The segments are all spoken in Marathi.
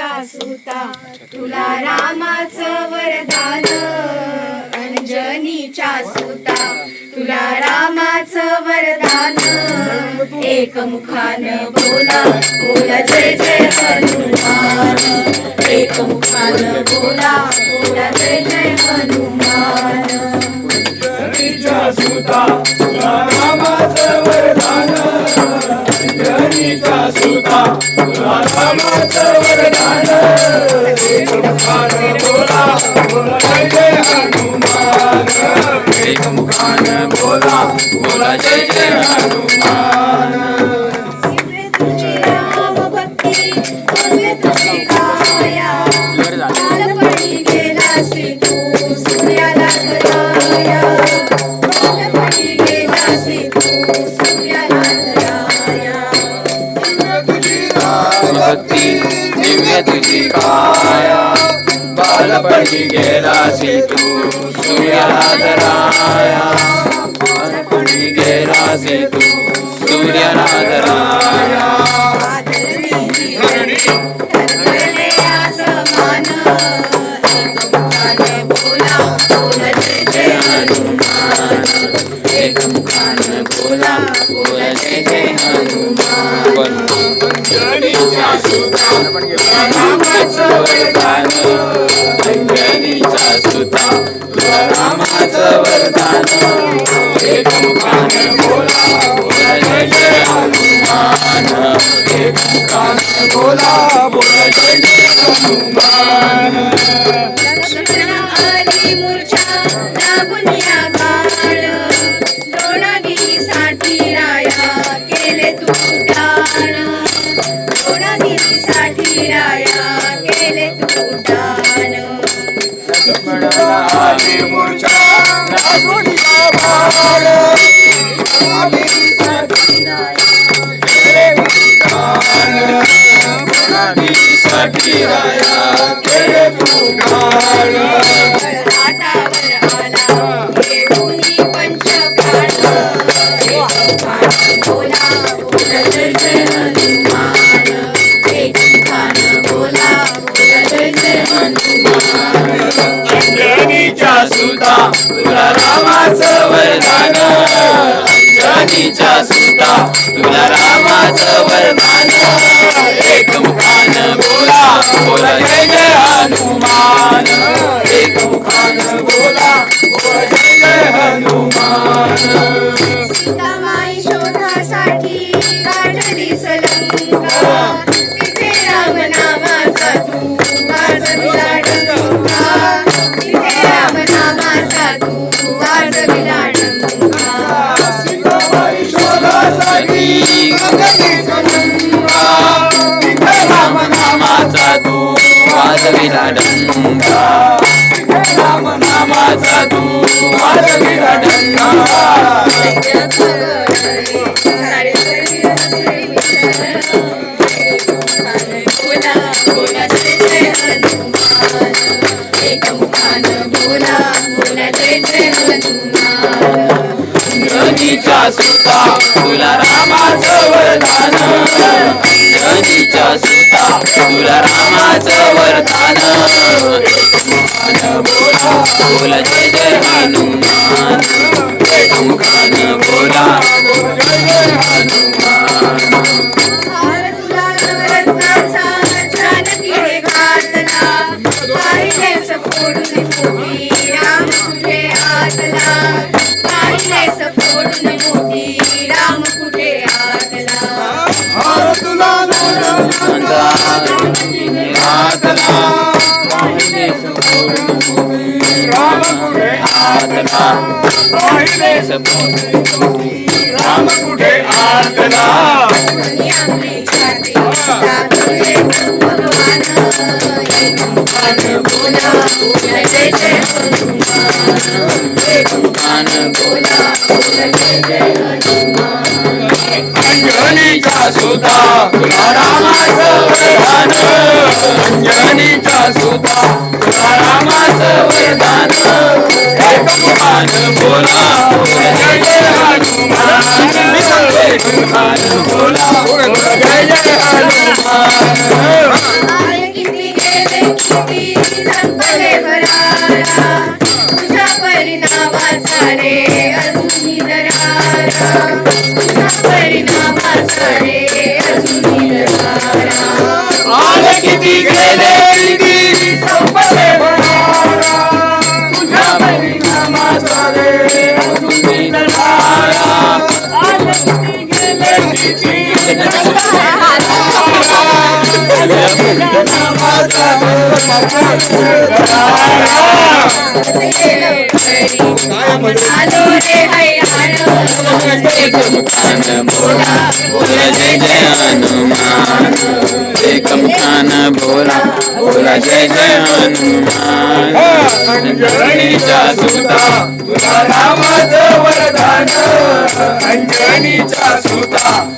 सुता तुला रामाचं वरदान. अंजनीच्या सुता तुला रामाचं वरदान. एक मुखान बोला बोला जय जय हनुमान. एक मुखान बोला बोला जय जय हनुमान. जनीच्या सुता बोला बोला जय जय हनुमान दिव्य तुझी काया बालपणी गेलासी तू सूर्याला धराया बालपणी गेलासी तू सूर्याला धराया आदरणी धरले आसमान एकमुखाने बोला बोला जय जय हनुमान एकमुखाने बोला बोला जय जय हनुमान अंजनीच्या सुता रामाचं वरदान अंजनीच्या सुता तुला रामाचं वरदान एक मुखान बोला बोला जय जय हनुमान एक मुखान बोला बोला जय जय हनुमान सीतामाई शोधासाठी काढली सलंका तिथे राम नामाचा तू डंका. तिथे राम नामाचा तू वाजविला डंका तिथे रामनामाचा तू वाजविला डंका तुला रामाचं वरदान. जनीच्या सुता तुला रामाचं वरदान. मुखान बोला बोला जय जय हनुमान. जय मुखान बोला बोला जय जय हनुमान. जय जय हनुमान अंजनीचा सुता तुला रामाचं वरदान. संविधान हे भगवान बोला जय जय हनुमान हे भगवान बोला जय जय हनुमान किती गेले किती संपले भरारा तुझ्या परिणामाचा रे अजून दरारा तुझ्या परिणामाचा रे अजून दरारा आज किती गेले बोला बोला जय जय हनुमान एक बोला जय सुता तुला रामाचं वरदान अंजनीचा सुता.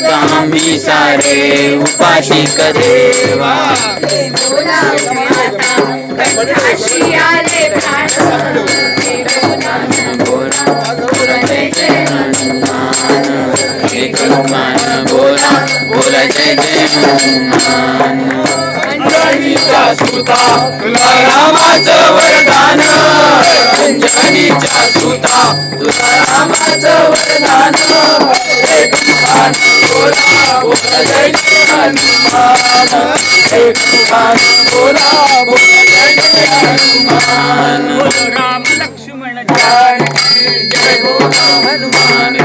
आम्ही सारे उपाशिक देवा. बोला माता कंठाशी बोला बोला जय जय हनुमान. सुता. तुला रामाचं वरदान अंजनीच्या सुता. तुला रामाचं वरदान एक मुखान बोला बोला जय हनुमान एक मुखान बोला बोला जय हनुमान राम लक्ष्मण जानकी जय बोला हनुमान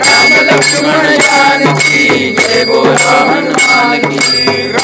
राम लक्ष्मण जानकी जय बोला हनुमान की.